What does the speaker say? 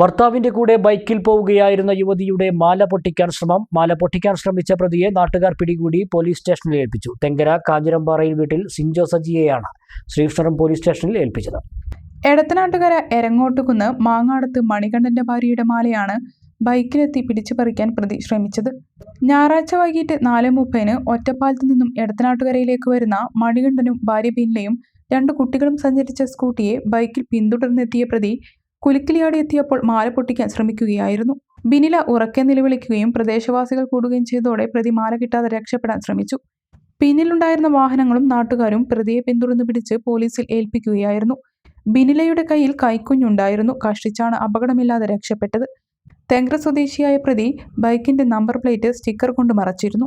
ഭർത്താവിന്റെ കൂടെ ബൈക്കിൽ പോവുകയായിരുന്ന യുവതിയുടെ മാല പൊട്ടിക്കാൻ ശ്രമം. മാല പൊട്ടിക്കാൻ ശ്രമിച്ച പ്രതിയെ നാട്ടുകാർ പിടികൂടി പോലീസ് സ്റ്റേഷനിൽ ഏൽപ്പിച്ചു. തെങ്കര കാഞ്ഞിരമ്പാറയിൽ വീട്ടിൽ സിൻജോ സജിയെയാണ് ശ്രീകൃഷ്ണപുരം പോലീസ് സ്റ്റേഷനിൽ ഏൽപ്പിച്ചത്. എടത്തനാട്ടുകര എരങ്ങോട്ടുകുന്ന് മാങ്ങാടത്ത് മണികണ്ഠന്റെ ഭാര്യയുടെ മാലയാണ് ബൈക്കിലെത്തി പിടിച്ചു പറിക്കാൻ പ്രതി ശ്രമിച്ചത്. ഞായറാഴ്ച വൈകിട്ട് നാല് മുപ്പതിന് ഒറ്റപ്പാലത്ത് നിന്നും എടത്തനാട്ടുകരയിലേക്ക് വരുന്ന മണികണ്ഠനും ഭാര്യ ബിൻലയും രണ്ട് കുട്ടികളും സഞ്ചരിച്ച സ്കൂട്ടിയെ ബൈക്കിൽ പിന്തുടർന്നെത്തിയ പ്രതി കുലുക്കിലിയാടി എത്തിയപ്പോൾ മാല പൊട്ടിക്കാൻ ശ്രമിക്കുകയായിരുന്നു. ബിനില ഉറക്കെ നിലവിളിക്കുകയും പ്രദേശവാസികൾ കൂടുകയും ചെയ്തതോടെ പ്രതി മാല കിട്ടാതെ രക്ഷപ്പെടാൻ ശ്രമിച്ചു. പിന്നിലുണ്ടായിരുന്ന വാഹനങ്ങളും നാട്ടുകാരും പ്രതിയെ പിന്തുടർന്ന് പിടിച്ച് പോലീസിൽ ഏൽപ്പിക്കുകയായിരുന്നു. ബിനിലയുടെ കയ്യിൽ കൈക്കുഞ്ഞുണ്ടായിരുന്നു. കഷ്ടിച്ചാണ് അപകടമില്ലാതെ രക്ഷപ്പെട്ടത്. തെങ്ക്ര സ്വദേശിയായ പ്രതി ബൈക്കിന്റെ നമ്പർ പ്ലേറ്റ് സ്റ്റിക്കർ കൊണ്ട് മറച്ചിരുന്നു.